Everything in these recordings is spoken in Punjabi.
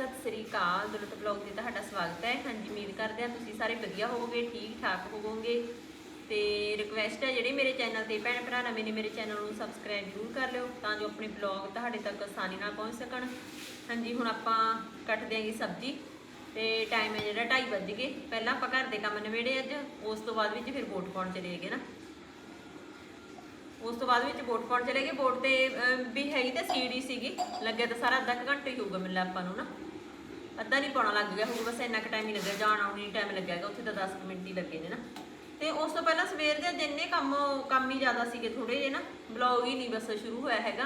ਸਤਿ ਸ੍ਰੀ ਅਕਾਲ ਦੁਲਤ ਬਲੌਗ ਤੇ ਤੁਹਾਡਾ ਸਵਾਗਤ ਹੈ। ਹਾਂਜੀ, ਉਮੀਦ ਕਰਦੇ ਹਾਂ ਤੁਸੀਂ ਸਾਰੇ ਵਧੀਆ ਹੋਵੋਗੇ ਠੀਕ ਠਾਕ ਹੋਵੋਗੇ। ਤੇ ਰਿਕਵੈਸਟ ਹੈ ਜਿਹੜੇ ਮੇਰੇ ਚੈਨਲ ਤੇ ਭੈਣ ਭਰਾ ਨਵੇਂ ਨੇ, ਮੇਰੇ ਚੈਨਲ ਨੂੰ ਸਬਸਕ੍ਰਾਈਬ ਜ਼ਰੂਰ ਕਰ ਲਿਓ, ਤਾਂ ਜੋ ਆਪਣੇ ਬਲੌਗ ਤੁਹਾਡੇ ਤੱਕ ਆਸਾਨੀ ਨਾਲ ਪਹੁੰਚ ਸਕਣ। ਹਾਂਜੀ, ਹੁਣ ਆਪਾਂ ਕੱਟਦੇ ਆਂਗੇ ਸਬਜ਼ੀ, ਤੇ ਟਾਈਮ ਹੈ ਜਿਹੜਾ 2:30 ਵੱਜ ਗਏ। ਪਹਿਲਾਂ ਆਪਾਂ ਘਰ ਦੇ ਕੰਮ ਨਿਬੇੜੇ ਅੱਜ, ਉਸ ਤੋਂ ਬਾਅਦ ਵਿੱਚ ਫਿਰ ਵੋਟ ਪਾਉਣ ਚਲੇ ਗਏ ਨਾ। ਉਸ ਤੋਂ ਬਾਅਦ ਵਿੱਚ ਵੋਟ ਪਾਉਣ ਚਲੇ ਗਏ। ਵੋਟ ਤੇ ਵੀ ਹੈਗੀ ਤਾਂ ਸੀਡੀ ਸੀਗੀ, ਲੱਗਿਆ ਤਾਂ ਸਾਰਾ ਅੱਧਾ ਕੁ ਘੰਟਾ ਹੀ ਹੋਊਗਾ ਮੈਨੂੰ ਆਪਾਂ ਨੂੰ ਨਾ। ਅੱਧਾ ਨਹੀਂ ਪਾਉਣਾ ਲੱਗ ਗਿਆ ਹੋਊਗਾ ਬਸ ਇੰਨਾ ਕੁ ਟਾਈਮ ਹੀ ਲੱਗਿਆ, ਜਾਣ ਆਉਣ ਨੂੰ ਟਾਈਮ ਲੱਗਿਆਗਾ ਉੱਥੇ ਤਾਂ 10 ਮਿੰਟ ਹੀ ਲੱਗੇ ਨੇ ਨਾ। ਤੇ ਉਸ ਤੋਂ ਪਹਿਲਾਂ ਸਵੇਰ ਦੇ ਜਿੰਨੇ ਕੰਮ ਕੰਮ ਹੀ ਜ਼ਿਆਦਾ ਸੀਗੇ ਥੋੜੇ ਜਿਹੇ ਨਾ ਬਲੌਗ ਹੀ ਨਹੀਂ ਬਸ ਸ਼ੁਰੂ ਹੋਇਆ ਹੈਗਾ।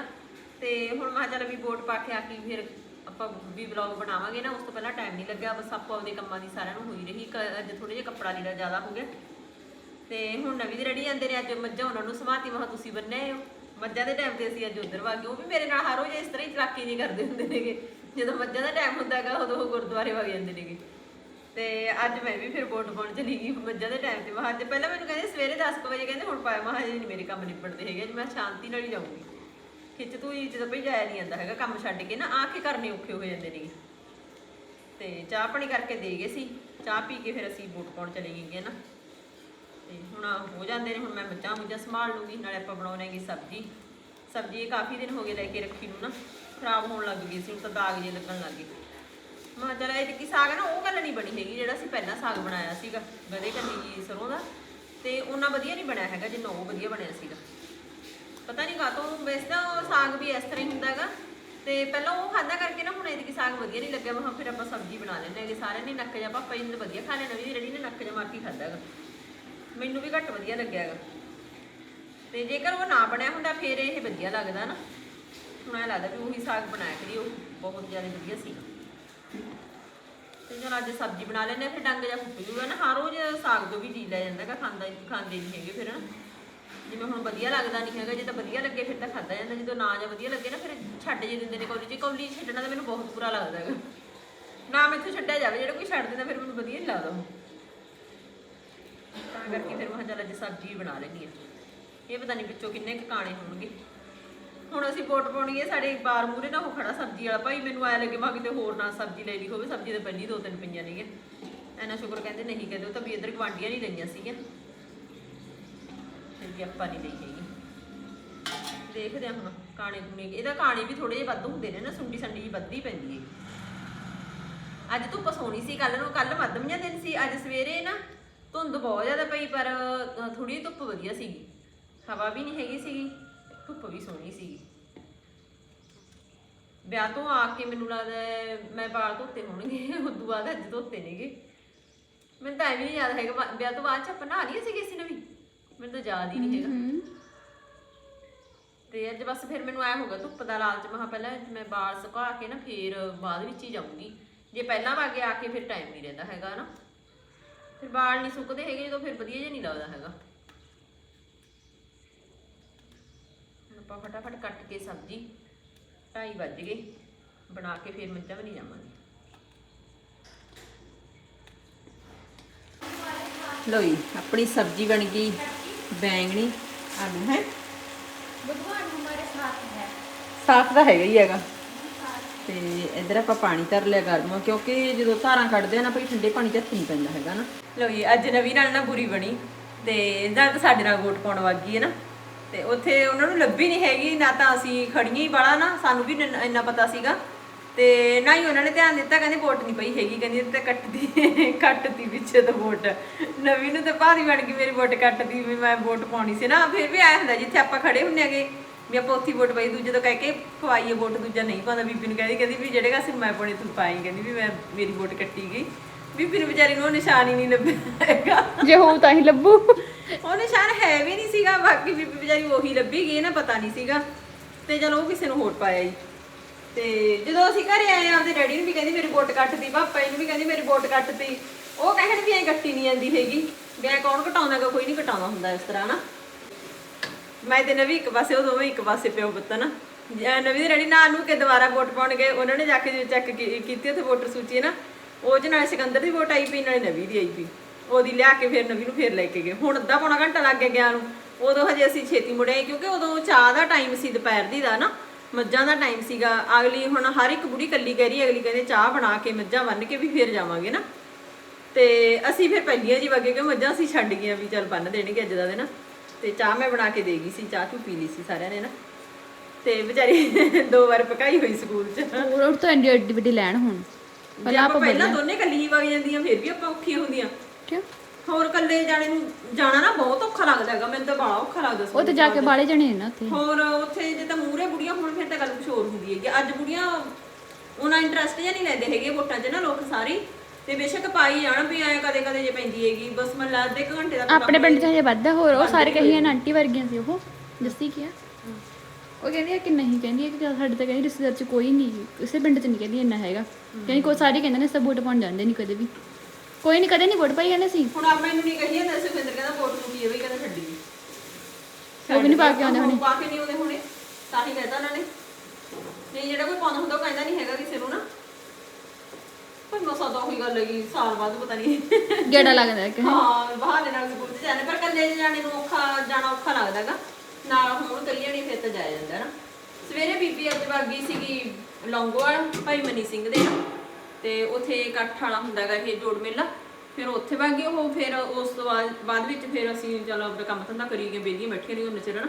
ਤੇ ਹੁਣ ਮੈਂ ਕਿਹਾ ਚੱਲ ਵੀ ਵੋਟ ਪਾ ਕੇ ਆ ਕੇ ਫਿਰ ਆਪਾਂ ਵੀ ਬਲੌਗ ਬਣਾਵਾਂਗੇ ਨਾ, ਉਸ ਤੋਂ ਪਹਿਲਾਂ ਟਾਈਮ ਨਹੀਂ ਲੱਗਿਆ, ਬਸ ਆਪਾਂ ਆਪਦੇ ਕੰਮਾਂ ਦੀ ਸਾਰਿਆਂ ਨੂੰ ਹੋਈ ਰਹੀ, ਕ- ਅੱਜ ਥੋੜੇ ਜਿਹਾ ਕੱਪੜਾ ਲੀੜਾ ਜ਼ਿਆਦਾ ਹੋ ਗਿਆ। ਤੇ ਹੁਣ ਨਵੀਂ ਦੇ ਰੈਡੀ ਜਾਂਦੇ ਨੇ, ਅੱਜ ਮੱਝਾਂ ਉਹਨਾਂ ਨੂੰ ਸਮਾਤੀ ਮਹਾ ਤੁਸੀਂ ਬੰਨੇ ਹੋ ਮੱਝਾਂ ਦੇ ਟਾਈਮ ਤੇ ਅਸੀਂ ਅੱਜ ਉਧਰ ਵਗ ਗਏ। ਉਹ ਵੀ ਮੇਰੇ ਨਾਲ ਹਰ ਰੋਜ਼ ਇਸ ਤਰ੍ਹਾਂ ਹੀ ਚਲਾਕੀ ਨਹੀਂ ਕਰਦੇ ਹੁੰਦੇ ਨੇਗੇ। ਜਦੋਂ ਮੱਝਾਂ ਦਾ ਟਾਈਮ ਹੁੰਦਾ ਹੈਗਾ, ਉਦੋਂ ਉਹ ਗੁਰਦੁਆਰੇ ਵਗ ਜਾਂਦੇ ਨੇਗੇ। ਤੇ ਅੱਜ ਮੈਂ ਵੀ ਫਿਰ ਵੋਟ ਪਾਉਣ ਚਲੀ ਗਈ ਮੱਝਾਂ ਦੇ ਟਾਈਮ ਤੇ। ਮਹਾ ਅੱਜ ਪਹਿਲਾਂ ਮੈਨੂੰ ਕਹਿੰਦੇ ਸਵੇਰੇ 10 ਵਜੇ ਕਹਿੰਦੇ ਹੁਣ ਪਾਇਆ ਮਹਾ ਜੀ ਨਹੀਂ ਮੇਰੇ ਕੰਮ ਨਿਬੜਦੇ ਹੈਗੇ, ਅੱਜ ਮੈਂ ਸ਼ਾਂਤੀ ਨਾਲ ਹੀ ਜਾਊਂਗੀ। ਖਿੱਚ ਤੂੰ ਹੀ, ਜਦੋਂ ਭਈ ਜਾਇਆ ਨਹੀਂ ਜਾਂਦਾ ਹੈਗਾ ਕੰਮ ਛੱਡ ਕੇ ਨਾ, ਆ ਕੇ ਕਰਨੇ ਔਖੇ ਹੋ ਜਾਂਦੇ ਨੇਗੇ। ਤੇ ਚਾਹ ਪਾਣੀ ਕਰਕੇ ਦੇ ਗਏ ਸੀ। ਚਾਹ ਪੀ ਕੇ ਫਿਰ ਅਸੀਂ ਵੋਟ ਪਾਉਣ ਚਲੇ ਗਏ ਨਾ। ਤੇ ਹੁਣ ਹੋ ਜਾਂਦੇ ਨੇ, ਹੁਣ ਮੈਂ ਮੱਝਾਂ ਮੁੱਝਾਂ ਸੰਭਾਲ ਲੂੰਗੀ, ਨਾਲੇ ਆਪਾਂ ਬਣਾਉਣਾਂਗੇ ਸਬਜ਼ੀ। ਸਬਜ਼ੀ ਇਹ ਕਾਫੀ ਦਿਨ ਹੋ ਗਏ ਲੈ ਕੇ ਰੱਖੀ ਨੂੰ ਨਾ, ਖਰਾਬ ਹੋਣ ਲੱਗ ਗਈ ਸੀ, ਹੁਣ ਤਾਂ ਦਾਗ ਜੇ ਲੱਗਣ ਲੱਗ ਗਏ। ਮੈਂ ਕਿਹਾ ਇਹ ਕੀ ਸਾਗ ਨਾ, ਉਹ ਗੱਲ ਨਹੀਂ ਬਣੀ ਹੈਗੀ, ਜਿਹੜਾ ਅਸੀਂ ਪਹਿਲਾਂ ਸਾਗ ਬਣਾਇਆ ਸੀਗਾ ਗਦੇ ਕੰਨੀ ਜੀ ਸਰੋਂ ਦਾ, ਤੇ ਉਹਨਾਂ ਵਧੀਆ ਨਹੀਂ ਬਣਿਆ ਹੈਗਾ, ਜਿੰਨਾ ਉਹ ਵਧੀਆ ਬਣਿਆ ਸੀਗਾ। ਪਤਾ ਨਹੀਂ ਕਾਤੋਂ ਵੈਸੇ ਤਾਂ ਉਹ ਸਾਗ ਵੀ ਇਸ ਤਰ੍ਹਾਂ ਹੀ ਹੁੰਦਾਗਾ ਤੇ ਪਹਿਲਾਂ ਉਹ ਖਾਦਾ ਕਰਕੇ ਨਾ, ਹੁਣ ਇਹਦੀ ਸਾਗ ਵਧੀਆ ਨਹੀਂ ਲੱਗਿਆ, ਮੈਂ ਕਿਹਾ ਫਿਰ ਆਪਾਂ ਸਬਜ਼ੀ ਬਣਾ ਲੈਂਦੇ ਹੈਗੇ, ਸਾਰਿਆਂ ਨੇ ਨੱਕ ਜਾ ਪਾਪਾ ਜੀ ਵਧੀਆ ਖਾ ਲੈਣਾ ਨਵੀਂ ਰੜੀ ਨੇ ਨੱਕ ਜਾ ਮਾਰ ਕੇ ਖਾਦਾਗਾ ਮੈਨੂੰ ਵੀ ਘੱਟ ਵਧੀਆ ਲੱਗਿਆ ਹੈਗਾ। ਤੇ ਜੇਕਰ ਉਹ ਨਾ ਬਣਿਆ ਹੁੰਦਾ, ਫਿਰ ਇਹ ਵਧੀਆ ਲੱਗਦਾ ਨਾ। ਹੁਣ ਇਹ ਲੱਗਦਾ ਵੀ ਉਹੀ ਸਾਗ ਬਣਾਇਆ ਕਰੀ ਉਹ ਬਹੁਤ ਜ਼ਿਆਦਾ ਵਧੀਆ ਸੀ। ਤੇ ਜਦੋਂ ਅੱਜ ਸਬਜ਼ੀ ਬਣਾ ਲੈਂਦੇ ਫਿਰ ਡੰਗ ਜਾਂ ਫੁੱਟ ਜੂਗਾ ਨਾ। ਹਰ ਰੋਜ਼ ਸਾਗ ਤੋਂ ਵੀ ਜੀ ਲੈ ਜਾਂਦਾ ਹੈਗਾ, ਖਾਂਦਾ ਖਾਂਦੇ ਨਹੀਂ ਹੈਗੇ ਫਿਰ ਨਾ ਜਿਵੇਂ ਹੁਣ ਵਧੀਆ ਲੱਗਦਾ ਨਹੀਂ ਹੈਗਾ, ਜੇ ਤਾਂ ਵਧੀਆ ਲੱਗੇ, ਫਿਰ ਤਾਂ ਖਾਦਾ ਜਾਂਦਾ। ਜਦੋਂ ਨਾ ਜਾਂ ਵਧੀਆ ਲੱਗੇ ਨਾ, ਫਿਰ ਛੱਡ ਜੇ ਦਿੰਦੇ ਨੇ ਕੌਲੀ ਜੀ। ਕੌਲੀ ਛੱਡਣਾ ਤਾਂ ਮੈਨੂੰ ਬਹੁਤ ਬੁਰਾ ਲੱਗਦਾ ਹੈਗਾ। ਨਾ ਮੈਥੋਂ ਛੱਡਿਆ ਜਾਵੇ, ਜਿਹੜਾ ਕੋਈ ਛੱਡ ਦਿੰਦਾ, ਫਿਰ ਮੈਨੂੰ ਵਧੀਆ ਨਹੀਂ ਲੱਗਦਾ ਉਹ। ਤਾਂ ਕਰਕੇ ਫਿਰ ਮੈਂ ਕਿਹਾ ਚੱਲ ਅੱਜ ਸਬਜ਼ੀ ਬਣਾ ਲੈਣੀ ਆ ਇਹ ਪਤਾ ਨਹੀਂ ਵਿੱਚੋਂ ਕਿੰਨੇ ਕੁ ਕਾਣੇ ਹੋਣਗੇ। ਹੁਣ ਅਸੀਂ ਵੋਟ ਪਾਉਣੀ ਹੈ, ਸਾਡੇ ਬਾਰ ਮੂਰੇ ਨਾ ਉਹ ਖੜਾ ਸਬਜ਼ੀ ਵਾਲਾ, ਭਾਈ ਮੈਨੂੰ ਆਇਆ ਲੱਗੇ ਮਾ ਕਿਤੇ ਹੋਰ ਨਾ ਸਬਜ਼ੀ ਲੈ ਲਈ ਹੋਵੇ, ਸਬਜ਼ੀ ਤਾਂ ਪਹਿਲੀ ਦੋ ਤਿੰਨ ਪਈਆਂ ਨੇਗੀਆਂ ਐਨਾ ਸ਼ੁਕਰ ਕਹਿੰਦੇ ਨਹੀਂ ਕਹਿੰਦੇ, ਉਹ ਤਾਂ ਵੀ ਇੱਧਰ ਗਵਾਂਡੀਆਂ ਨਹੀਂ ਲਈਆਂ ਸੀਗੀਆਂ। ਫਿਰ ਵੀ ਆਪਾਂ ਨਹੀਂ ਲਈ ਹੈਗੀ। ਦੇਖਦੇ ਹਾਂ ਹੁਣ ਕਾਣੇ ਕੁਣੇ, ਇਹਦਾ ਕਾਣੇ ਵੀ ਥੋੜੇ ਜਿਹੇ ਵੱਧ ਹੁੰਦੇ ਨੇ ਨਾ, ਸੁੰਡੀ ਸੰਡੀ ਜੀ ਵੱਧਦੀ ਪੈਂਦੀ ਹੈ। ਅੱਜ ਧੁੱਪ ਸੋਹਣੀ ਸੀ ਕੱਲ ਨੂੰ ਕੱਲ ਮੱਧਮ ਜਿਹਾ ਦਿਨ ਸੀ, ਅੱਜ ਸਵੇਰੇ ਨਾ ਧੁੰਦ ਬਹੁਤ ਜ਼ਿਆਦਾ ਪਈ ਪਰ ਥੋੜੀ ਧੁੱਪ ਵਧੀਆ ਸੀਗੀ। ਹਵਾ ਵੀ ਨਹੀਂ ਹੈਗੀ ਸੀਗੀ ਧੁੱਪ ਵੀ ਸੋਹਣੀ ਸੀਗੀ। ਵਿਆਹ ਤੋਂ ਆ ਕੇ ਮੈਨੂੰ ਲੱਗਦਾ ਮੈਂ ਵਾਲ ਧੋਤੇ ਹੋਣਗੇ ਉਦੋਂ ਬਾਅਦ ਅੱਜ ਧੋਤੇ ਨੇਗੇ। ਮੈਨੂੰ ਤਾਂ ਐਵੇਂ ਨਹੀਂ ਯਾਦ ਹੈਗਾ ਵਿਆਹ ਤੋਂ ਬਾਅਦ ਚ ਆਪਾਂ ਨਹਾ ਲਈਏ ਸੀ ਕਿਸੇ ਨੇ ਵੀ? ਮੈਨੂੰ ਤਾਂ ਯਾਦ ਹੀ ਨਹੀਂ ਹੈਗਾ। ਤੇ ਅੱਜ ਬਸ ਫਿਰ ਮੈਨੂੰ ਐ ਹੋਗਾ ਧੁੱਪ ਦਾ ਲਾਲਚ ਮਹਾ ਪਹਿਲਾਂ ਮੈਂ ਵਾਲ ਸੁਕਾ ਕੇ ਨਾ ਫਿਰ ਬਾਅਦ ਵਿੱਚ ਹੀ ਜਾਊਂਗੀ। ਜੇ ਪਹਿਲਾਂ ਵਾਗੇ ਆ ਕੇ ਫਿਰ ਟਾਈਮ ਨਹੀਂ ਰਹਿੰਦਾ ਹੈਗਾ ਨਾ ਫਿਰ ਵਾਲ ਨਹੀਂ ਸੁੱਕਦੇ ਹੈਗੇ ਜਦੋਂ ਫਿਰ ਵਧੀਆ ਜਿਹਾ ਨਹੀਂ ਲੱਗਦਾ ਹੈਗਾ। ਆਪਾਂ ਫਟਾਫਟ ਕੱਟ ਕੇ ਸਬਜ਼ੀ ਢਾਈ ਵੱਜ ਗਏ। ਬਣਾ ਕੇ ਫਿਰ ਮੱਝਾਂ ਵੀ ਨਹੀਂ ਜਾਵਾਂਗੇ। ਲੋ ਜੀ ਆਪਣੀ ਸਬਜ਼ੀ ਬਣ ਗਈ ਬੈਂਗਣੀ ਆਲੂ ਹੈ? ਭਗਵਾਨ ਹਮਾਰੇ ਸਾਥ ਹੈ। ਸਾਥ ਦਾ ਹੈਗਾ ਹੀ ਹੈਗਾ। ਤੇ ਇਧਰ ਆਪਾਂ ਪਾਣੀ ਧਰ ਲਿਆ ਗਰਮ, ਕਿਉਂਕਿ ਜਦੋਂ ਧਾਰਾਂ ਕੱਢਦੇ ਆ ਨਾ ਭਈ ਠੰਡੇ ਪਾਣੀ ਚ ਹੱਥ ਨਹੀਂ ਪੈਂਦਾ ਹੈਗਾ ਨਾ। ਲੋ ਜੀ, ਅੱਜ ਨਵੀਂ ਨਾਲ ਨਾ ਬੁਰੀ ਬਣੀ ਤੇ ਜਾਂ ਤਾਂ ਸਾਡੇ ਨਾਲ ਵੋਟ ਪਾਉਣ ਵਗ ਗਈ ਹੈ ਨਾ। ਤੇ ਉੱਥੇ ਉਹਨਾਂ ਨੂੰ ਲੱਭੀ ਨਹੀਂ ਹੈਗੀ, ਨਾ ਤਾਂ ਅਸੀਂ ਖੜੀਆਂ ਹੀ ਬਾਲਾ ਨਾ, ਸਾਨੂੰ ਵੀ ਇੰਨਾ ਪਤਾ ਸੀਗਾ। ਤੇ ਨਾ ਹੀ ਉਹਨਾਂ ਨੇ ਧਿਆਨ ਦਿੱਤਾ, ਕਹਿੰਦੇ ਵੋਟ ਨਹੀਂ ਪਈ ਹੈਗੀ, ਕਹਿੰਦੀ ਇਹ ਤਾਂ ਕੱਟਦੀ ਕੱਟਦੀ ਪਿੱਛੇ ਤੋਂ ਵੋਟ। ਨਵੀਂ ਨੂੰ ਤਾਂ ਭਾਰੀ ਬਣ ਗਈ ਮੇਰੀ ਵੋਟ ਕੱਟਦੀ, ਵੀ ਮੈਂ ਵੋਟ ਪਾਉਣੀ ਸੀ ਨਾ, ਫਿਰ ਵੀ ਆਇਆ ਹੁੰਦਾ ਜਿੱਥੇ ਆਪਾਂ ਖੜੇ ਹੁੰਨੇ ਆਗੇ ਵੀ ਆਪਾਂ ਉੱਥੇ ਹੀ ਵੋਟ ਪਾਈ ਦੂਜੇ ਤੋਂ ਕਹਿ ਕੇ ਖਵਾਈਏ ਵੋਟ ਦੂਜਾ ਨਹੀਂ ਪਾਉਂਦਾ। ਬੀਬੀ ਨੂੰ ਕਹਿੰਦੀ ਕਹਿੰਦੀ ਵੀ ਜਿਹੜੇ ਕਾਸੇ ਮੈਂ ਪਾਉਣੀ ਤੂੰ ਪਾਈ ਕਹਿੰਦੀ ਵੀ ਮੈਂ ਮੇਰੀ ਵੋਟ ਕੱਟੀ ਗਈ। ਬੀਬੀ ਨੂੰ ਵਿਚਾਰੀ ਨੂੰ ਉਹ ਨਿਸ਼ਾਨ ਹੀ ਨਹੀਂ ਲੱਭਿਆ ਹੈਗਾ। ਜੇ ਹੋਊ ਤਾਂ ਹੀ ਲੱਭੂ। ਉਹ ਨਿਸ਼ਾਨ ਹੈ ਵੀ ਨਹੀਂ ਸੀਗਾ ਬਾਕੀ ਬੀਬੀ ਵਿਚਾਰੀ ਉਹੀ ਲੱਭੀ ਗਈ ਨਾ ਪਤਾ ਨਹੀਂ ਸੀਗਾ। ਤੇ ਚਲੋ ਉਹ ਕਿਸੇ ਨੂੰ ਹੋਰ ਪਾਇਆ ਜੀ ਤੇ ਜਦੋਂ ਅਸੀਂ ਘਰੇ ਆਏ ਆਪਦੇ ਡੈਡੀ ਨੂੰ ਵੀ ਕਹਿੰਦੀ ਮੇਰੀ ਵੋਟ ਕੱਟਦੀ ਪਾਪਾ ਜੀ ਨੂੰ ਵੀ ਕਹਿੰਦੀ ਮੇਰੀ ਵੋਟ ਕੱਟਦੀ ਉਹ ਕਹਿਣ ਵੀ ਐ ਕੱਟੀ ਨਹੀਂ ਜਾਂਦੀ ਹੈਗੀ। ਵੀ ਐ ਕੌਣ ਘਟਾਉਂਦਾਗਾ ਕੋਈ ਨਹੀਂ ਘਟਾਉਂਦਾ ਹੁੰਦਾ ਇਸ ਤਰ੍ਹਾਂ ਨਾ ਮੈਂ ਤੇ ਨਵੀਂ ਇੱਕ ਪਾਸੇ ਉਹ ਦੋਵੇਂ ਇੱਕ ਪਾਸੇ ਪਿਓ ਪੁੱਤ ਨਾ ਜੇ ਨਵੀਂ ਦੇ ਰੈਡੀ ਨਾਲ ਨੂੰ ਕੇ ਦੁਬਾਰਾ ਵੋਟ ਪਾਉਣ ਗਏ ਉਹਨਾਂ ਨੇ ਜਾ ਕੇ ਚੈੱਕ ਕੀਤੀ ਉੱਥੇ ਵੋਟਰ ਸੂਚੀ ਨਾ ਉਹ ਚ ਨਾਲੇ ਸਿਕੰਦਰ ਦੀ ਵੋਟ ਆਈ ਪਈ ਨਾਲੇ ਨਵੀਂ ਦੀ ਆਈ ਪਈ। ਉਹਦੀ ਲਿਆ ਕੇ ਫਿਰ ਨਵੀਂ ਨੂੰ ਫਿਰ ਲੈ ਕੇ ਗਏ। ਹੁਣ ਅੱਧਾ ਪੌਣਾ ਘੰਟਾ ਲੱਗ ਗਿਆ ਗਿਆ ਨੂੰ। ਉਦੋਂ ਹਜੇ ਅਸੀਂ ਛੇਤੀ ਮੁੜੇ ਕਿਉਂਕਿ ਉਦੋਂ ਚਾਹ ਦਾ ਟਾਈਮ ਸੀ ਦੁਪਹਿਰ ਦੀ ਦਾ ਨਾ ਮੱਝਾਂ ਦਾ ਟਾਈਮ ਸੀਗਾ। ਅਗਲੀ ਹੁਣ ਹਰ ਇੱਕ ਬੁੜੀ ਕੱਲੀ ਕਹਿ ਰਹੀ ਹੈ, ਅਗਲੀ ਕਹਿੰਦੇ ਚਾਹ ਬਣਾ ਕੇ ਮੱਝਾਂ ਬੰਨ ਕੇ ਵੀ ਫਿਰ ਜਾਵਾਂਗੇ ਨਾ। ਤੇ ਅਸੀਂ ਫਿਰ ਪਹਿਲੀਆਂ ਜੀ ਵਗੇ ਕਿ ਮੱਝਾਂ ਅਸੀਂ ਛੱਡ ਗਈਆਂ ਵੀ ਚੱਲ ਬੰਨ ਦੇਣਗੇ ਅੱਜ ਦਾ ਦਿਨ। ਤੇ ਚਾਹ ਮੈਂ ਬਣਾ ਕੇ ਦੇ ਗਈ ਸੀ ਚਾਹ ਚੂ ਪੀ ਲਈ ਸੀ ਸਾਰਿਆਂ ਨੇ ਨਾ। ਤੇ ਵਿਚਾਰੀ ਦੋ ਵਾਰ ਪਕਾਈ ਹੋਈ ਸਕੂਲ 'ਚ। ਹੋਰ ਉਹ ਤਾਂ ਐਡੀ ਐਡੀ ਵੱਡੀ ਲੈਣ ਹੁਣ। ਜੇ ਪਹਿਲਾਂ ਆਪਾਂ ਪਹਿਲਾਂ ਦੋਨੇ ਕੱਲੀ ਹੀ ਵਗ ਜਾਂਦੀਆਂ ਫਿਰ ਵੀ ਆਪਾਂ ਔਖੀਆਂ ਹੁੰਦੀਆਂ। ਕਿਉਂ? ਹੋਰ ਕੱਲੇ ਜਾਣੇ ਨੂੰ ਜਾਣਾ ਨਾ ਬਹੁਤ ਔਖਾ ਲੱਗਦਾ ਹੈਗਾ ਮੈਨੂੰ ਤਾਂ ਬੜਾ ਔਖਾ ਲੱਗਦਾ ਉਹ ਤਾਂ ਜਾ ਕੇ ਬਾਲੇ ਜਣੇ ਨੇ ਨਾ ਉੱਥੇ। ਹੋਰ ਉੱਥੇ ਜੇ ਤਾਂ ਮੂਰੇ ਬੁੜੀਆਂ ਹੋਣ ਫਿਰ ਤਾਂ ਗੱਲ ਕੁਝ ਹੋਰ ਹੁੰਦੀ ਹੈਗੀ। ਅੱਜ ਬੁੜੀਆਂ ਉਹਨਾਂ ਇੰਟਰਸਟ ਜਿਹਾ ਨਹੀਂ ਲੈਂਦੇ ਹੈਗੇ ਵੋਟਾਂ 'ਚ ਨਾ ਲੋਕ ਸਾਰੀ। ਤੇ ਬੇਸ਼ੱਕ ਪਾਈ ਜਾਣ ਵੀ ਐ ਕਦੇ ਕਦੇ ਜੇ ਪੈਂਦੀ ਹੈਗੀ ਬਸ ਮੈਂ ਲਾ ਕੁ ਘੰਟੇ ਦਾ ਆਪਣੇ ਪਿੰਡ ਚ ਹਜੇ ਵੱਧਦਾ ਹੋਰ ਉਹ ਸਾਰੇ ਕਹੀਆਂ ਨੇ ਆਂਟੀ ਵਰਗੀਆਂ ਸੀ ਉਹ ਜੱਸੀ ਕੀ ਆ? ਉਹ ਕਹਿੰਦੀ ਆ ਕਿ ਨਹੀਂ ਕਹਿੰਦੀ ਆ ਕਿ ਸਾਡੇ ਤਾਂ ਕਹਿੰਦੀ ਰਿਸ਼ਤੇਦਾਰ ਚ ਕੋਈ ਨਹੀਂ ਕਿਸੇ ਪਿੰਡ ਚ ਨਹੀਂ ਕਹਿੰਦੀ ਇੰਨਾ ਹੈਗਾ। ਕਹਿੰਦੀ ਕੋਈ ਸਾਰੇ ਕਹਿੰਦੇ ਨੇ ਸਭ ਵੋਟ ਪਾਉਣ ਜਾਂਦੇ ਨਹੀਂ ਕਦੇ ਵੀ। ਕੋਈ ਨਹੀਂ ਕਦੇ ਨਹੀਂ ਵੋਟ ਪਾਈ ਜਾਂਦੇ ਸੀ। ਹੁਣ ਆ ਮੈਨੂੰ ਨਹੀਂ ਕਹੀ ਜਾਂਦਾ ਸੁਖਿੰਦਰ ਕਹਿੰਦਾ ਵੋਟ ਨੂੰ ਕੀ ਹੈ ਕਹਿੰਦਾ ਛੱਡੀ। ਉਹ ਵੀ ਨਹੀਂ ਪਾ ਕੇ ਆਉਂਦੇ ਹੁਣੇ ਪਾ ਕੇ ਨਹੀਂ ਆਉਂਦੇ ਹੁਣੇ ਤਾਂ ਹੀ ਕਹਿੰਦਾ ਉਹਨਾਂ ਨੇ। ਨਹੀਂ ਜਿਹੜਾ ਕੋਈ ਪਾਉਂਦਾ ਹੁੰਦਾ ਉਹ ਕਹਿੰਦਾ ਨਹੀਂ ਹੈਗਾ ਕਿਸੇ ਨੂੰ ਨਾ। ਪਰ ਮਸਾ ਤਾਂ ਉਹੀ ਗੱਲ ਹੈਗੀ ਸਾਲ ਬਾਅਦ ਪਤਾ ਨਹੀਂ ਗੇੜਾ ਲੱਗਦਾ ਹੈ ਕਿ। ਹਾਂ ਬਹਾਨੇ ਨਾਲ ਸਕੂਲ ਚ ਜਾਂਦੇ ਪਰ ਕੱਲੇ ਜਾਣੇ ਨੂੰ ਔਖਾ ਜਾਣਾ ਔਖਾ ਲੱਗਦਾਗਾ ਨਾਲ ਹੁਣ ਕਈ ਜਣੇ ਫਿਰ ਤਾਂ ਜਾਇਆ ਜਾਂਦਾ ਨਾ। ਸਵੇਰੇ ਬੀਬੀ ਅੱਜ ਵਾਗੀ ਸੀਗੀ ਲੌਂਗੋਵਾਲ ਭਾਈ ਮਨੀ ਸਿੰਘ ਦੇ ਤੇ ਉੱਥੇ ਇਕੱਠ ਵਾਲਾ ਹੁੰਦਾਗਾ ਇਹ ਜੋੜ ਮੇਲਾ। ਫਿਰ ਉੱਥੇ ਵਾਗੇ ਉਹ ਫਿਰ ਉਸ ਤੋਂ ਬਾਅਦ ਬਾਅਦ ਵਿੱਚ ਫਿਰ ਅਸੀਂ ਚਲੋ ਆਪਣਾ ਕੰਮ ਧੰਦਾ ਕਰੀ ਗਏ ਬੇਲੀਆਂ ਬੈਠੀਆਂ ਨਹੀਂ ਉਹਨੇ ਚਿਰ ਨਾ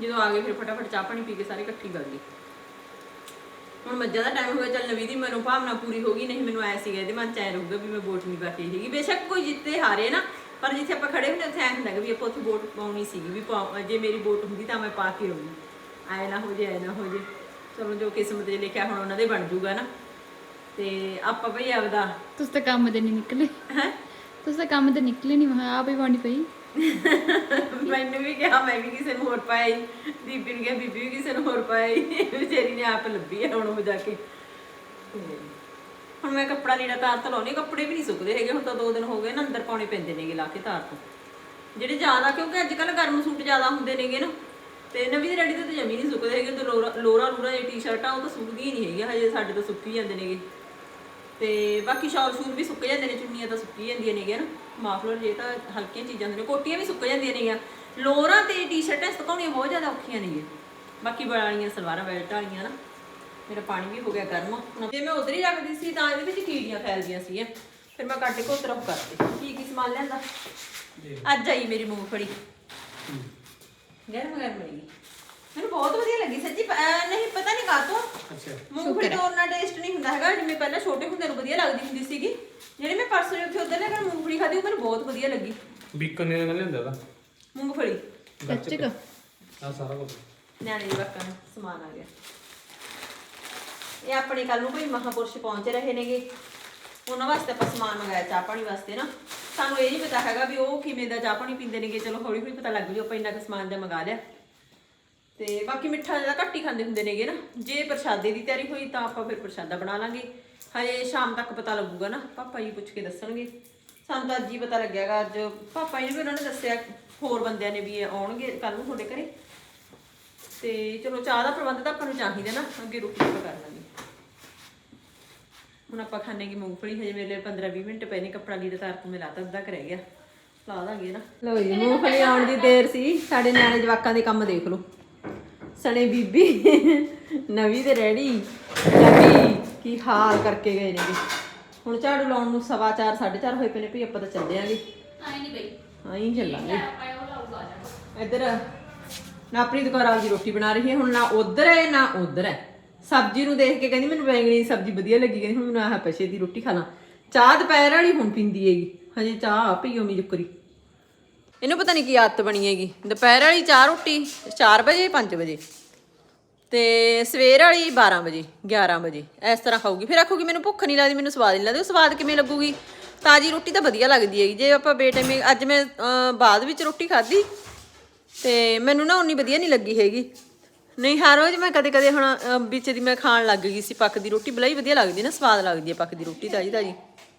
ਜਦੋਂ ਆ ਗਏ ਫਿਰ ਫਟਾਫਟ ਚਾਹ ਪਾਣੀ ਪੀ ਕੇ ਸਾਰੇ ਇਕੱਠੀ ਵਗ ਗਏ। ਹੁਣ ਮੱਝਾਂ ਦਾ ਟਾਈਮ ਹੋ ਗਿਆ ਚੱਲ ਨਵੀਂ ਦੀ ਮਨੋਂ ਭਾਵਨਾ ਪੂਰੀ ਹੋ ਗਈ ਨਹੀਂ ਮੈਨੂੰ ਆਇਆ ਸੀਗਾ ਇਹਦੇ ਮਨ ਚ ਆਇਆ ਰਹੂਗਾ ਵੀ ਮੈਂ ਵੋਟ ਨਹੀਂ ਪਾ ਕੇ ਸੀਗੀ। ਬੇਸ਼ੱਕ ਕੋਈ ਜਿੱਤੇ ਹਾਰੇ ਨਾ ਪਰ ਜਿੱਥੇ ਆਪਾਂ ਖੜੇ ਹੁੰਦੇ ਉੱਥੇ ਐਂ ਹੁੰਦਾ ਵੀ ਆਪਾਂ ਉੱਥੇ ਵੋਟ ਪਾਉਣੀ ਸੀਗੀ ਵੀ ਜੇ ਮੇਰੀ ਵੋਟ ਹੁੰਦੀ ਤਾਂ ਮੈਂ ਪਾ ਕੇ ਰਹੂੰਗੀ ਆਏ ਨਾ ਹੋ ਜੇ ਆਏ ਨਾ ਹੋ ਜੇ। ਚਲੋ ਜੋ ਕਿਸਮਤ 'ਚ ਲਿਖਿਆ ਹੁਣ ਉਹਨਾਂ ਦੇ ਬਣ ਜੂਗਾ ਨਾ। ਤੇ ਆਪਾਂ ਭਈ ਆਪਦਾ ਤੁਸੀਂ ਤਾਂ ਕੰਮ ਦੇ ਨਹੀਂ ਨਿਕਲੇ। ਹੈ? ਤੁਸੀਂ ਤਾਂ ਕੰਮ ਤੇ ਨਿਕਲੇ ਨਹੀਂ ਮੈਂ ਆਪ ਹੀ ਪਾਉਣੀ ਪਈ ਮੈਨੂੰ ਵੀ ਕਿਹਾ, ਮੈਂ ਵੀ ਕਿਸੇ ਨੂੰ ਹੋਰ ਪਾਈ। ਦੀਪੀ ਨੂੰ ਕਿਹਾ, ਬੀਬੀ ਵੀ ਕਿਸੇ ਨੂੰ ਹੋਰ ਪਾਈ। ਵਿਚਾਰੀ ਨੇ ਆਪ ਲੱਭੀ ਹੈ ਹੁਣ ਉਹ ਜਾ ਕੇ। ਹੁਣ ਮੈਂ ਕੱਪੜਾ ਲੀੜਾ ਤਾਰ ਤੋਂ ਲਾਉਣੀ ਕੱਪੜੇ ਵੀ ਨਹੀਂ ਸੁੱਕਦੇ ਹੈਗੇ। ਹੁਣ ਤਾਂ ਦੋ ਦਿਨ ਹੋ ਗਏ ਨਾ ਅੰਦਰ ਪਾਉਣੇ ਪੈਂਦੇ ਨੇਗੇ, ਲਾ ਕੇ ਤਾਰ ਤੋਂ। ਜਿਹੜੇ ਜ਼ਿਆਦਾ, ਕਿਉਂਕਿ ਅੱਜ ਕੱਲ ਗਰਮ ਸੂਟ ਜ਼ਿਆਦਾ ਹੁੰਦੇ ਨੇਗੇ ਨਾ, ਤੇ ਨਵੀਂ ਦੀ ਰੈਡੀ ਤੇ ਜਮੀ ਨਹੀਂ ਸੁੱਕਦੇ ਹੈਗੇ। ਤੇ ਲੋਰਾ ਲੋਰਾ ਲੂਰਾ ਇਹ ਟੀ-ਸ਼ਰਟਾਂ, ਉਹ ਤਾਂ ਸੁੱਕਦੀਆਂ ਹੀ ਨਹੀਂ ਹੈਗੀਆਂ, ਹਜੇ ਸਾਡੇ ਤਾਂ ਸੁੱਕੀ ਜਾਂਦੇ ਨੇਗੇ। ਤੇ ਬਾਕੀ ਸ਼ਾਲ ਸ਼ੂਲ ਵੀ ਸੁੱਕ ਜਾਂਦੇ ਨੇ, ਚੁੰਨੀਆਂ ਤਾਂ ਸੁੱਕੀ ਜਾਂਦੀਆਂ ਨੇਗੀਆਂ ਨਾ। ਮਾਫਲਰ ਜੇ ਤਾਂ ਹਲਕੀਆਂ ਚੀਜ਼ਾਂ ਹੁੰਦੀਆਂ ਨੇ ਕੋਟੀਆਂ ਵੀ ਸੁੱਕ ਜਾਂਦੀਆਂ ਨੇਗੀਆਂ। ਲੋਰਾਂ ਤੇ ਟੀ-ਸ਼ਰਟਾਂ ਸੁਕਾਉਣੀਆਂ ਬਹੁਤ ਜ਼ਿਆਦਾ ਔਖੀਆਂ ਨੇਗੀਆਂ। ਬਾਕੀ ਵਾਲੀਆਂ ਸਲਵਾਰਾਂ ਬੈਲਟ ਵਾਲੀਆਂ ਨਾ ਮੇਰਾ ਪਾਣੀ ਵੀ ਹੋ ਗਿਆ ਗਰਮ। ਜੇ ਮੈਂ ਉਧਰ ਹੀ ਰੱਖਦੀ ਸੀ ਤਾਂ ਇਹਦੇ ਵਿੱਚ ਕੀੜੀਆਂ ਫੈਲਦੀਆਂ ਸੀਗੀਆਂ। ਫਿਰ ਮੈਂ ਕੱਢ ਕੇ ਉਤਰਫ ਕਰਤੀ। ਕੀ ਕੀ ਸਮਾਨ ਲਿਆਂਦਾ? ਅੱਜ ਆਈ ਮੇਰੀ ਮੂੰਗਫੜੀ ਗਰਮ ਗਰਮ ਮਿਲੀ ਮੈਨੂੰ ਬਹੁਤ ਵਧੀਆ ਲੱਗੀ ਸੱਚੀ ਪ- ਅਹ ਨਹੀਂ ਪਤਾ ਨਹੀਂ ਕਾਤੋਂ ਅੱਛਾ। ਮੂੰਗਫੜੀ ਦਾ ਉਹਨਾਂ ਟੇਸਟ ਨਹੀਂ ਹੁੰਦਾ ਹੈਗਾ ਜਿਵੇਂ ਪਹਿਲਾਂ ਛੋਟੇ ਹੁੰਦੇ ਨੂੰ ਵਧੀਆ ਲੱਗਦੀ ਹੁੰਦੀ ਸੀਗੀ। ਜਿਹੜੀ ਮੈਂ ਪਰਸੋਂ ਉੱਥੇ ਉਧਰ ਲੈ ਕੇ ਮੂੰਗਫੜੀ ਖਾਧੀ ਉਹ ਮੈਨੂੰ ਬਹੁਤ ਵਧੀਆ ਲੱਗੀ। ਬੀਕਾਨੇਰ ਨਾਲ ਲਿਆਂਦਾ ਦਾ ਮੂੰਗਫੜੀ ਕੱਚਕ ਆ ਸਾਰਾ ਕੁਝ ਨਿਆਣੇ ਦੇ ਵਕਤਾਂ ਨੂੰ ਸਮਾਨ ਆ ਗਿਆ। ਇਹ ਆਪਣੇ ਕੱਲ ਨੂੰ ਕੋਈ ਮਹਾਪੁਰਸ਼ ਪਹੁੰਚ ਰਹੇ ਨੇਗੇ। ਉਹਨਾਂ ਵਾਸਤੇ ਆਪਾਂ ਸਮਾਨ ਮੰਗਾਇਆ ਚਾਹ ਪਾਣੀ ਵਾਸਤੇ ਨਾ। ਸਾਨੂੰ ਇਹ ਨਹੀਂ ਪਤਾ ਹੈਗਾ ਵੀ ਉਹ ਕਿਵੇਂ ਦਾ ਚਾਹ ਪਾਣੀ ਪੀਂਦੇ ਨੇਗੇ। ਚਲੋ ਹੌਲੀ ਹੌਲੀ ਪਤਾ ਲੱਗ ਜੂ ਆਪਾਂ ਇੰਨਾ ਕੁ ਸਮਾਨ ਦਾ ਮੰਗਾ ਲਿਆ। ਤੇ ਬਾਕੀ ਮਿੱਠਾ ਜ਼ਿਆਦਾ ਘੱਟ ਹੀ ਖਾਂਦੇ ਹੁੰਦੇ ਨੇਗੇ ਨਾ। ਜੇ ਪ੍ਰਸ਼ਾਦੇ ਦੀ ਤਿਆਰੀ ਹੋਈ ਤਾਂ ਆਪਾਂ ਫਿਰ ਪ੍ਰਸ਼ਾਦਾ ਬਣਾ ਲਾਂਗੇ। ਹਜੇ ਸ਼ਾਮ ਤੱਕ ਪਤਾ ਲੱਗੂਗਾ ਨਾ, ਪਾਪਾ ਜੀ ਪੁੱਛ ਕੇ ਦੱਸਣਗੇ। ਸਾਨੂੰ ਤਾਂ ਅੱਜ ਹੀ ਪਤਾ ਲੱਗਿਆਗਾ, ਅੱਜ ਪਾਪਾ ਜੀ ਨੇ ਵੀ ਉਹਨਾਂ ਨੇ ਦੱਸਿਆ, ਹੋਰ ਬੰਦਿਆਂ ਨੇ ਵੀ ਆਉਣਗੇ ਕੱਲ ਨੂੰ ਤੁਹਾਡੇ ਘਰੇ। ਤੇ ਚਲੋ ਚਾਹ ਦਾ ਪ੍ਰਬੰਧ ਤਾਂ ਆਪਾਂ ਨੂੰ ਚਾਹੀਦਾ ਨਾ, ਅੱਗੇ ਰੋਟੀ ਆਪਾਂ ਕਰ ਲਾਂਗੇ। ਹੁਣ ਆਪਾਂ ਖਾਣੇ ਕੀ ਮੂੰਗਫਲੀ, ਹਜੇ ਮੇਰੇ ਲਈ 15 20 ਮਿੰਟ ਪਏ ਨੇ, ਕੱਪੜਾ ਲੀੜਾ ਤਾਰ ਤੋਂ ਮਿਲਾਤਾ ਅੱਧਾ ਕਰ ਰਹਿ ਗਿਆ। ਲਾ ਦਾਂਗੇ ਨਾ। ਲਓ ਜੀ, ਮੂੰਗਫਲੀ ਆਉਣ ਦੀ ਦੇਰ ਸੀ, ਸਾਡੇ ਨਿਆਣੇ ਜਵਾਕਾਂ ਦੇ ਕੰਮ ਦੇਖ ਲਓ। ਸਣੇ ਬੀਬੀ। ਨਵੀਂ ਤੇ ਰੈਡੀ। ਨਵੀਂ ਕੀ ਹਾਲ ਕਰਕੇ ਗਏ ਨੇ ਵੀ। ਹੁਣ ਝਾੜੂ ਲਾਉਣ ਨੂੰ ਸਵਾ ਚਾਰ, ਸਾਢੇ 4:30 ਹੋਏ ਪਏ ਨੇ ਵੀ ਆਪਾਂ ਤਾਂ ਚੱਲੇ ਆਂਗੇ। ਆਈ ਨਹੀਂ ਬਈ। ਹੀ ਚੱਲਾਂਗੇ। ਇੱਧਰ ਨਾ ਆਪਣੀ ਦੁਕਾਨ ਆਪਦੀ ਰੋਟੀ ਬਣਾ ਰਹੀ ਹੈ ਹੁਣ ਨਾ ਉਧਰ ਹੈ ਨਾ ਉਧਰ ਹੈ। ਸਬਜ਼ੀ ਨੂੰ ਦੇਖ ਕੇ ਕਹਿੰਦੀ ਮੈਨੂੰ ਬੈਂਗਣੀ ਦੀ ਸਬਜ਼ੀ ਵਧੀਆ ਲੱਗੀ। ਕਹਿੰਦੀ ਹੁਣ ਮੈਨੂੰ ਆਹ ਪਛੇ ਦੀ ਰੋਟੀ ਖਾ ਲਾਂ ਚਾਹ ਦੁਪਹਿਰ ਵਾਲੀ ਹੁਣ ਪੀਂਦੀ ਹੈਗੀ। ਹਜੇ ਚਾਹ ਪਈ ਹੋਮੀ ਜੁਕਰੀ। ਇਹਨੂੰ ਪਤਾ ਨਹੀਂ ਕੀ ਆਦਤ ਬਣੀ ਹੈਗੀ। ਦੁਪਹਿਰ ਵਾਲੀ ਚਾਹ ਰੋਟੀ 4 ਵਜੇ 5 ਵਜੇ ਤੇ ਸਵੇਰ ਵਾਲੀ 12 ਵਜੇ 11 ਵਜੇ। ਇਸ ਤਰ੍ਹਾਂ ਖਾਊਗੀ। ਫਿਰ ਆਖੂਗੀ, ਮੈਨੂੰ ਭੁੱਖ ਨਹੀਂ ਲੱਗਦੀ, ਮੈਨੂੰ ਸਵਾਦ ਨਹੀਂ ਲੱਗਦਾ। ਉਹ ਸਵਾਦ ਕਿਵੇਂ ਲੱਗੂਗੀ? ਤਾਜੀ ਰੋਟੀ ਤਾਂ ਵਧੀਆ ਲੱਗਦੀ ਹੈਗੀ। ਜੇ ਆਪਾਂ ਬੇਟਾਈਮੇ ਅੱਜ ਮੈਂ ਬਾਅਦ ਵਿੱਚ ਰੋਟੀ ਖਾਧੀ ਤੇ ਮੈਨੂੰ ਨਾ ਉਨੀ ਵਧੀਆ ਨਹੀਂ ਲੱਗੀ ਹੈਗੀ। ਨਹੀਂ, ਹਰ ਰੋਜ਼ ਮੈਂ ਕਦੇ ਕਦੇ ਹੁਣ ਵਿੱਚ ਦੀ ਮੈਂ ਖਾਣ ਲੱਗ ਗਈ ਸੀ ਪੱਕਦੀ ਰੋਟੀ। ਬਲਾਈ ਵਧੀਆ ਲੱਗਦੀ ਨਾ, ਸਵਾਦ ਲੱਗਦੀ ਹੈ ਪੱਕਦੀ ਰੋਟੀ ਤਾਜੀ ਤਾਜੀ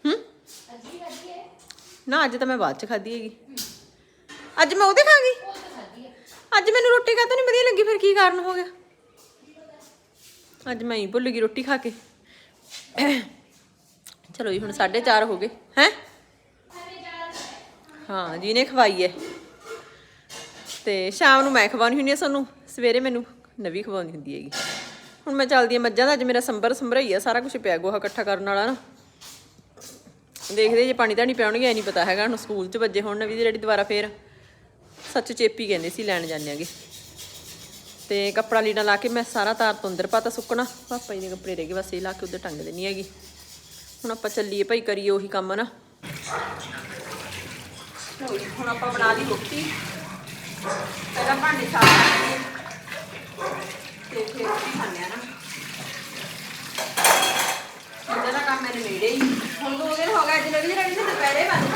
ਹੂੰ? ਨਾ, ਅੱਜ ਤਾਂ ਮੈਂ ਬਾਅਦ ਚ ਖਾਧੀ ਹੈਗੀ। ਅੱਜ ਮੈਂ ਉਹਦੇ ਖਾ ਗਈ ਅੱਜ ਮੈਨੂੰ ਰੋਟੀ ਕਾਹਤੋਂ ਨਹੀਂ ਵਧੀਆ ਲੱਗੀ, ਫਿਰ ਕੀ ਕਾਰਨ ਹੋ ਗਿਆ? ਅੱਜ ਮੈਂ ਹੀ ਭੁੱਲ ਗਈ ਰੋਟੀ ਖਾ ਕੇ। ਚਲੋ ਜੀ, ਹੁਣ 4:30 ਹੋ ਗਏ। ਹੈ? ਹਾਂ ਜਿਹਨੇ ਖਵਾਈ ਹੈ ਤੇ ਸ਼ਾਮ ਨੂੰ ਮੈਂ ਖਵਾਉਣੀ ਹੁੰਦੀ ਹੈ ਸਾਨੂੰ। ਸਵੇਰੇ ਮੈਨੂੰ ਨਵੀਂ ਖਵਾਉਣੀ ਹੁੰਦੀ ਹੈਗੀ। ਹੁਣ ਮੈਂ ਚੱਲਦੀ ਆ ਮੱਝਾਂ ਦਾ, ਅੱਜ ਮੇਰਾ ਸੰਭਰ ਸੰਭਰਈ ਆ, ਸਾਰਾ ਕੁਝ ਪਿਆ ਗੋਹਾ ਇਕੱਠਾ ਕਰਨ ਵਾਲਾ ਨਾ। ਦੇਖਦੇ ਜੇ ਪਾਣੀ ਤਾਂ ਨਹੀਂ ਪਿਆਉਣਗੇ, ਐ ਨਹੀਂ ਪਤਾ ਹੈਗਾ, ਹੁਣ ਸਕੂਲ 'ਚ ਵੱਜੇ ਹੁਣ ਨਵੀਂ ਦੀ ਜਿਹੜੀ ਦੁਬਾਰਾ ਫੇਰ। ਸੱਚ ਚੇਪੀ ਕਹਿੰਦੇ ਸੀ, ਲੈਣ ਜਾਂਦੇ ਆਗੇ ਤੇ ਕੱਪੜਾ ਲੀੜਾ ਲਾ ਕੇ ਮੈਂ ਸਾਰਾ ਤਾਰ ਤੋਂ ਅੰਦਰ ਪਾਤਾ ਸੁੱਕਣਾ। ਪਾਪਾ ਜੀ ਦੇ ਕੱਪੜੇ ਰਹਿ ਗਏ, ਬਸ ਇਹ ਲਾ ਕੇ ਉੱਧਰ ਟੰਗ ਦੇਣੀ ਹੈਗੀ। ਹੁਣ ਆਪਾਂ ਚੱਲੀਏ ਭਾਈ, ਕਰੀਏ ਉਹੀ ਕੰਮ ਨਾ। ਹੁਣ ਆਪਾਂ ਬਣਾ ਲਈ ਰੋਟੀ। ਪਹਿਲਾਂ ਭਾਂਡੇ ਸਾਫ਼ ਕਰਾਂਗੇ ਤੇ ਫਿਰ ਰੋਟੀ ਖਾਣੇ ਆ ਨਾ। ਇਹਦਾ ਕੰਮ ਮੇਰੇ ਨੇੜੇ ਹੀ। ਹੁਣ ਦੋ ਦਿਨ ਹੋ ਗਏ ਅੱਜ ਲੱਗੀ ਰਹੀ ਦੁਪਹਿਰੇ ਬੰਦ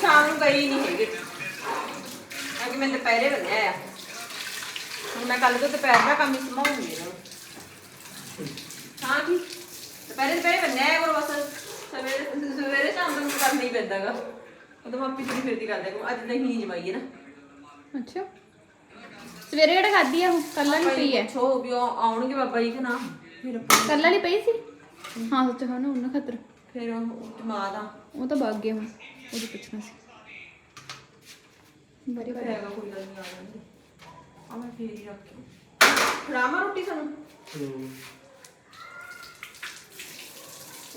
ਸ਼ਾਮ ਨੂੰ ਗਈ ਨਹੀਂ ਹੈਗੀ। ਮੈਂ ਦੁਪਹਿਰੇ ਬੰਨਿਆ ਆ। ਹੁਣ ਮੈਂ ਕੱਲ ਤੋਂ ਦੁਪਹਿਰ ਦਾ ਕੰਮ ਹੀ ਸੰਭਾਲੂੰਗੀ ਇਹਨਾਂ। ਨੂੰ ਹਾਂ ਜੀ। ਦੁਪਹਿਰੇ ਦੁਪਹਿਰੇ ਬੰਨਿਆ ਕਰੋ ਬਸ। ਸਵੇਰੇ ਸਵੇਰੇ ਸ਼ਾਮ ਨੂੰ ਕਰਨਾ ਹੀ ਪੈਂਦਾਗਾ ਉਦੋਂ ਮੈਂ ਪਿਛਲੀ ਫਿਰਦੀ ਕਰਦੇ ਕੋ ਅੱਜ ਨਹੀਂ ਜਮਾਈ ਹੈ ਨਾ। ਅੱਛਾ। ਸਵੇਰੇ ਜਿਹੜਾ ਖਾਧੀ ਆ ਉਹ ਕੱਲ ਵਾਲੀ ਪਈ ਹੈ ਪੁੱਛੋ ਵੀ ਉਹ ਆਉਣਗੇ ਬਾਬਾ ਜੀ ਕਿ ਨਾ। ਫਿਰ ਆਪਾਂ ਕੱਲ ਵਾਲੀ ਪਈ ਸੀ? ਹਾਂ ਸੱਚ ਹਾਂ ਨਾ ਉਹਨਾਂ ਖਤਰ। ਫਿਰ ਉਹ ਜਮਾ ਦਾ। ਉਹ ਤਾਂ ਭੱਗ ਗਿਆ ਹੁਣ। ਉਹਦੀ ਪੁੱਛਣਾ ਸੀ। ਬੜੀ ਫਿਰ ਹੈਗਾ ਕੋਈ ਗੱਲ ਨਹੀਂ ਆ ਜਾਂਦੇ ਆ ਮੈਂ ਫੇਰ ਹੀ ਰੱਖੀ। ਖੜਾਮਾ ਰੋਟੀ ਸਾਨੂੰ।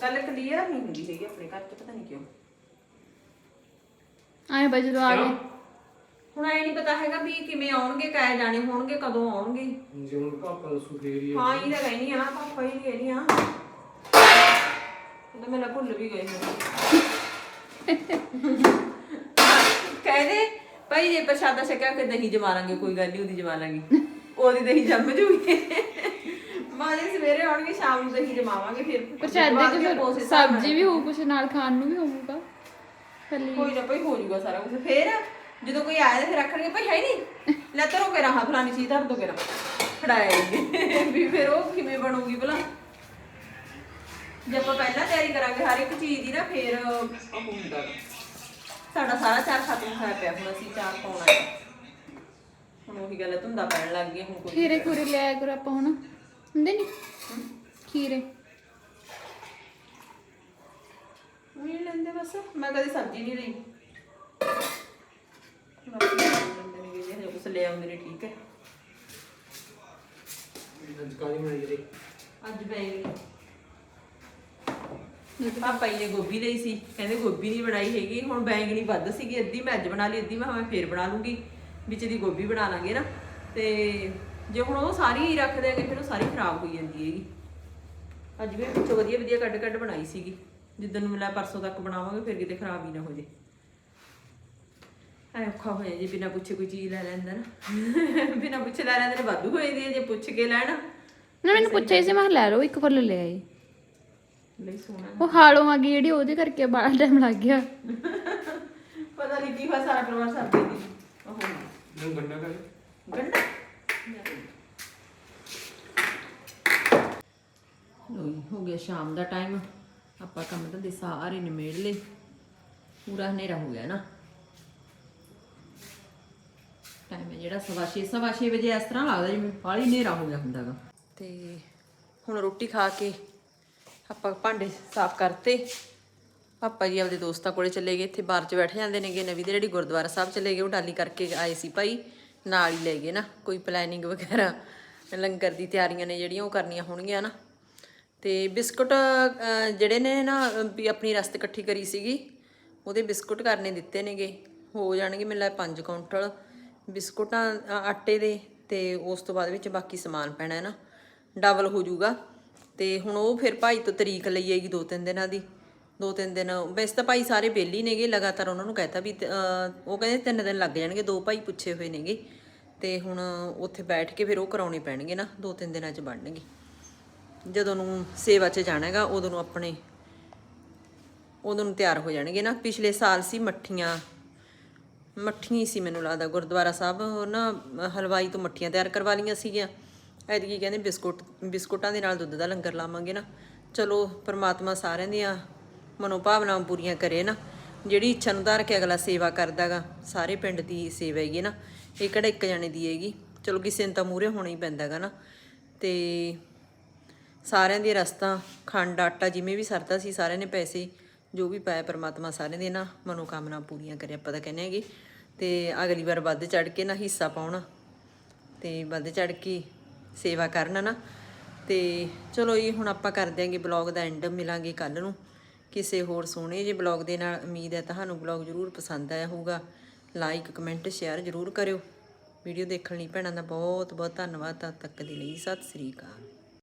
ਗੱਲ ਕਲੀਅਰ ਨਹੀਂ ਹੁੰਦੀ ਹੈਗੀ ਆਪਣੇ ਘਰ 'ਚ ਪਤਾ ਨਹੀਂ ਕਿਉਂ। ਆਏ ਬਈ ਜਦੋਂ ਆ ਗਏ। ਹੁਣ ਐ ਨਹੀਂ ਪਤਾ ਹੈਗਾ ਵੀ ਕਿਵੇਂ ਆਉਣਗੇ ਕਾਇ ਜਾਣੇ ਹੋਣਗੇ ਕਦੋਂ ਆਉਣਗੇ। ਜਿਵੇਂ ਪਾਪਾ ਦਾ ਸੁਖੇਰੀ ਹਾਂ ਇਹ ਤਾਂ ਕਹਿਨੀ ਆ ਪਾਪਾ ਹੀ ਕਹਿਨੀ ਆ। ਤਾਂ ਮੈਨੂੰ ਭੁੱਲ ਵੀ ਗਏ ਹੁਣ ਕਹਦੇ ਭਾਈ ਜੇ ਪ੍ਰਸ਼ਾਦਾ ਛਕਿਆ ਕਿ ਦਹੀਂ ਜਮਾ ਲਾਂਗੇ ਕੋਈ ਗੱਲ ਨਹੀਂ ਉਹਦੀ ਜਮਾ ਲਾਂਗੇ। ਉਹਦੀ ਦਹੀਂ ਜੰਮ ਜੂਗੀ। ਮਾਂ ਜੀ ਸਵੇਰੇ ਆਉਣਗੇ ਸ਼ਾਮ ਨੂੰ ਦਹੀਂ ਜਮਾਵਾਂਗੇ ਫਿਰ ਪ੍ਰਸ਼ਾਦੇ ਕੇ ਫਿਰ ਉਸ ਹਿਸਾਬ ਨਾਲ। ਸਬਜ਼ੀ ਵੀ ਹੋਊ ਕੁਛ ਨਾਲ ਖਾਣ ਨੂੰ ਵੀ ਹੋਊਗਾ। ਖਾਲੀ ਕੋਈ ਨਾ ਭਾਈ ਹੋ ਜਾਊਗਾ ਸਾਰਾ ਕੁਝ ਫੇਰ ਜਦੋਂ ਕੋਈ ਆਇਆ ਤਾਂ ਫਿਰ ਆਖਣਗੇ ਭਾਈ ਹੈ ਨਹੀਂ ਲੈ ਤਰੋ ਕੇ ਰਹਾ ਫਲਾਨੀ ਚੀਜ਼ ਧਰ ਦੋ ਕੇ ਖੜਾਏਗੇ ਵੀ ਫਿਰ ਉਹ ਕਿਵੇਂ ਬਣੂਗੀ ਭਲਾ? ਜੇ ਆਪਾਂ ਪਹਿਲਾਂ ਤਿਆਰੀ ਕਰਾਂਗੇ ਹਰ ਇੱਕ ਚੀਜ਼ ਦੀ ਨਾ ਫਿਰ ਉਹ ਹੁੰਦਾ ਗਾ। ਸਾਡਾ ਸਾਰਾ ਚਾਰ ਖਤਮ ਹੋਇਆ ਪਿਆ ਹੁਣ ਅਸੀਂ ਚਾਰ ਪਾਉਣਾ ਹੈ ਹੁਣ ਉਹੀ ਗੱਲ ਹੈ, ਧੁੰਦਾ ਪੈਣ ਲੱਗ ਗਈ ਹੁਣ ਕੋਈ ਖੀਰੇ ਖੂਰੇ ਲਿਆਇਆ ਕਰੋ ਆਪਾਂ ਹੁਣ। ਹੁੰਦੇ ਨਹੀਂ ਖੀਰੇ। ਨਹੀਂ ਲੈਂਦੇ ਬਸ। ਮੈਂ ਕਦੇ ਸਬਜ਼ੀ ਨਹੀਂ ਲਈ। ਜੇ ਕੁਛ ਲੈ ਆਉਂਦੇ ਨੇ ਠੀਕ ਹੈ। ਅੱਜ ਬਣਾਈ ਬੈਂਗਣੀ ਪਾਪਾ ਜੀ ਨੇ ਗੋਭੀ ਲਈ ਸੀ, ਕਹਿੰਦੇ ਗੋਭੀ ਨਹੀਂ ਬਣਾਈ ਹੈਗੀ, ਹੁਣ ਬੈਂਗਣੀ ਵੱਧ ਸੀਗੀ, ਅੱਧੀ ਮੈਂ ਅੱਜ ਬਣਾ ਲਈ, ਅੱਧੀ ਮੈਂ ਮੈਂ ਫੇਰ ਬਣਾ ਲੂੰਗੀ, ਵਿੱਚ ਦੀ ਗੋਭੀ ਬਣਾ ਲਾਂਗੇ ਨਾ, ਤੇ ਜੇ ਹੁਣ ਉਹ ਸਾਰੀ ਹੀ ਰੱਖ ਦਿਆਂਗੇ ਫਿਰ ਉਹ ਸਾਰੀ ਖਰਾਬ ਹੋਈ ਜਾਂਦੀ ਹੈਗੀ। ਅੱਜ ਵੀ ਵਿੱਚੋਂ ਵਧੀਆ ਵਧੀਆ ਕੱਢ ਕੱਢ ਬਣਾਈ ਸੀਗੀ, ਜਿੱਦਣ ਨੂੰ ਮਿਲਿਆ ਪਰਸੋਂ ਤੱਕ ਬਣਾਵਾਂਗੇ, ਫਿਰ ਕਿਤੇ ਖਰਾਬ ਹੀ ਨਾ ਹੋ ਜੇ। ਐ ਔਖਾ ਹੋ ਜੇ ਬਿਨਾ ਪੁੱਛੇ ਕੋਈ ਚੀਜ਼ ਲੈ ਲੈਂਦਾ ਨਾ। ਬਿਨਾ ਪੁੱਛੇ ਲੈ ਲੈਂਦੇ ਨੇ ਵਾਧੂ ਹੋ ਜਾਂਦੀ ਹੈ ਜੇ ਪੁੱਛ ਕੇ ਲੈਣ। ਨਾ, ਮੈਨੂੰ ਪੁੱਛਿਆ ਸੀ, ਮੈਂ ਕਿਹਾ ਲੈ ਲਓ, ਇੱਕ ਫੁੱਲ ਲੈ ਆਈ। ਲਈ ਸੋਹਣਾ ਉਹ ਹਾਲੋਂ ਆ ਗਈ ਜਿਹੜੀ ਉਹਦੇ ਕਰਕੇ ਬੜਾ ਟਾਈਮ ਲੱਗ ਗਿਆ। ਪਤਾ ਨਹੀਂ ਕੀ ਹੋਇਆ ਸਾਰਾ ਪਰਿਵਾਰ ਸਾਡੇ ਦੀ ਉਹ ਨੂੰ ਗੰਡਾ ਕਰੇ। ਗੰਡਾ? ਹੋ ਗਿਆ ਸ਼ਾਮ ਦਾ ਟਾਈਮ ਆਪਾਂ ਕੰਮ ਧੰਦੇ ਸਾਰੇ ਨਿਮੇੜ ਲਏ। ਪੂਰਾ ਹਨੇਰਾ ਹੋ ਗਿਆ ਨਾ। ਟਾਈਮ ਹੈ ਜਿਹੜਾ ਸਵਾ ਛੇ ਸਵਾ ਛੇ ਵਜੇ ਇਸ ਤਰ੍ਹਾਂ ਲੱਗਦਾ ਜਿਵੇਂ ਬਾਹਲੀ ਹਨੇਰਾ ਹੋ ਗਿਆ ਹੁੰਦਾਗਾ। ਤੇ ਹੁਣ ਰੋਟੀ ਖਾ ਕੇ ਆਪਾਂ ਭਾਂਡੇ ਸਾਫ਼ ਕਰਤੇ। ਪਾਪਾ ਜੀ ਆਪਦੇ ਦੋਸਤਾਂ ਕੋਲੇ ਚਲੇ ਗਏ, ਇੱਥੇ ਬਾਹਰ 'ਚ ਬੈਠ ਜਾਂਦੇ ਨੇਗੇ। ਨਵੀਂ ਦੇ ਜਿਹੜੀ ਗੁਰਦੁਆਰਾ ਸਾਹਿਬ ਚਲੇ ਗਏ, ਉਹ ਡਾਲੀ ਕਰਕੇ ਆਏ ਸੀ ਭਾਈ। ਨਾਲ ਹੀ ਲੈ ਗਏ ਨਾ, ਕੋਈ ਪਲੈਨਿੰਗ ਵਗੈਰਾ, ਲੰਗਰ ਦੀ ਤਿਆਰੀਆਂ ਨੇ ਜਿਹੜੀਆਂ, ਉਹ ਕਰਨੀਆਂ ਹੋਣਗੀਆਂ ਨਾ। ਤੇ ਬਿਸਕੁਟ ਜਿਹੜੇ ਨੇ ਨਾ, ਵੀ ਆਪਣੀ ਰਸਤ ਇਕੱਠੀ ਕਰੀ ਸੀਗੀ, ਉਹਦੇ ਬਿਸਕੁਟ ਕਰਨੇ ਦਿੱਤੇ ਨੇਗੇ। ਹੋ ਜਾਣਗੇ ਮੈਨੂੰ ਲੱਗਦਾ 5 ਕੁਇੰਟਲ ਬਿਸਕੁਟਾਂ ਆਟੇ ਦੇ, ਤੇ ਉਸ ਤੋਂ ਬਾਅਦ ਵਿੱਚ ਬਾਕੀ ਸਮਾਨ ਪੈਣਾ ਹੈ ਨਾ। ਡਬਲ ਹੋ ਜਾਊਗਾ। ਤੇ ਹੁਣ ਉਹ ਫਿਰ ਭਾਈ ਤੋਂ ਤਰੀਕ ਲਈ ਆਏਗੀ ਦੋ ਤਿੰਨ ਦਿਨਾਂ ਦੀ, ਦੋ ਤਿੰਨ ਦਿਨ। ਵੈਸੇ ਤਾਂ ਭਾਈ ਸਾਰੇ ਬੇਲੀ ਨੇਗੇ, ਲਗਾਤਾਰ ਉਹਨਾਂ ਨੂੰ ਕਹਿਤਾ ਵੀ ਉਹ ਕਹਿੰਦੇ ਤਿੰਨ ਦਿਨ ਲੱਗ ਜਾਣਗੇ, ਦੋ ਭਾਈ ਪੁੱਛੇ ਹੋਏ ਨੇਗੇ। ਤੇ ਹੁਣ ਉੱਥੇ ਬੈਠ ਕੇ ਫਿਰ ਉਹ ਕਰਾਉਣੇ ਪੈਣਗੇ ਨਾ, ਦੋ ਤਿੰਨ ਦਿਨਾਂ 'ਚ ਬਣਨਗੇ। ਜਦੋਂ ਨੂੰ ਸੇਵਾ 'ਚ ਜਾਣਾ ਹੈਗਾ, ਉਦੋਂ ਨੂੰ ਆਪਣੇ, ਉਦੋਂ ਨੂੰ ਤਿਆਰ ਹੋ ਜਾਣਗੇ ਨਾ। ਪਿਛਲੇ ਸਾਲ ਸੀ ਮੱਠੀਆਂ ਮੱਠੀਆਂ ਸੀ ਮੈਨੂੰ ਲੱਗਦਾ, ਗੁਰਦੁਆਰਾ ਸਾਹਿਬ ਨਾ ਹਲਵਾਈ ਤੋਂ ਮੱਠੀਆਂ ਤਿਆਰ ਕਰਵਾ ਲਈਆਂ ਸੀਗੀਆਂ। ਐਤਕੀ ਕਹਿੰਦੇ ਬਿਸਕੁਟ, ਬਿਸਕੁਟਾਂ ਦੇ ਨਾਲ ਦੁੱਧ ਦਾ ਲੰਗਰ ਲਾਵਾਂਗੇ ਨਾ। ਚਲੋ, ਪਰਮਾਤਮਾ ਸਾਰਿਆਂ ਦੀਆਂ ਮਨੋਭਾਵਨਾਵਾਂ ਪੂਰੀਆਂ ਕਰੇ ਨਾ। ਜਿਹੜੀ ਇੱਛਾ ਨੂੰ ਧਾਰ ਕੇ ਅਗਲਾ ਸੇਵਾ ਕਰਦਾਗਾ, ਸਾਰੇ ਪਿੰਡ ਦੀ ਸੇਵਾ ਹੈਗੀ ਨਾ। ਇਹ ਕਿਹੜਾ ਇੱਕ ਜਣੇ ਦੀ ਹੈਗੀ। ਚਲੋ, ਕਿਸੇ ਨੂੰ ਤਾਂ ਮੂਹਰੇ ਹੋਣਾ ਹੀ ਪੈਂਦਾਗਾ ਨਾ। ਤੇ ਸਾਰਿਆਂ ਦੀ ਰਸਤਾ, ਖੰਡ, ਆਟਾ ਜਿਵੇਂ ਵੀ ਸਰਦਾ ਸੀ, ਸਾਰਿਆਂ ਨੇ ਪੈਸੇ, ਜੋ ਵੀ ਪਾਇਆ ਪਰਮਾਤਮਾ ਸਾਰਿਆਂ ਦੀ ਨਾ ਮਨੋਕਾਮਨਾ ਪੂਰੀਆਂ ਕਰੇ ਆਪਾਂ ਤਾਂ ਕਹਿੰਦੇ ਹੈਗੇ। ਤੇ ਅਗਲੀ ਵਾਰ ਵੱਧ ਚੜ ਕੇ ਨਾ ਹਿੱਸਾ ਪਾਉਣਾ। ਤੇ ਵੱਧ ਚੜ ਕੇ ਸੇਵਾ ਕਰਨ ਨਾ। ਤੇ ਚਲੋ ਜੀ, ਹੁਣ ਆਪਾਂ ਕਰ ਦਿਆਂਗੇ ਬਲੌਗ ਦਾ ਐਂਡ ਮਿਲਾਂਗੇ ਕੱਲ ਨੂੰ। ਕਿਸੇ ਹੋਰ ਸੋਹਣੇ ਜਿਹੇ ਬਲੌਗ ਦੇ ਨਾਲ ਉਮੀਦ ਹੈ ਤੁਹਾਨੂੰ ਬਲੌਗ ਜ਼ਰੂਰ ਪਸੰਦ ਆਇਆ ਹੋਊਗਾ। ਲਾਈਕ ਕਮੈਂਟ ਸ਼ੇਅਰ ਜ਼ਰੂਰ ਕਰਿਓ। ਵੀਡੀਓ ਦੇਖਣ ਲਈ ਭੈਣਾਂ ਦਾ ਬਹੁਤ ਬਹੁਤ ਧੰਨਵਾਦ। ਤਦ ਤੱਕ ਦੇ ਲਈ ਸਤਿ ਸ੍ਰੀ ਅਕਾਲ।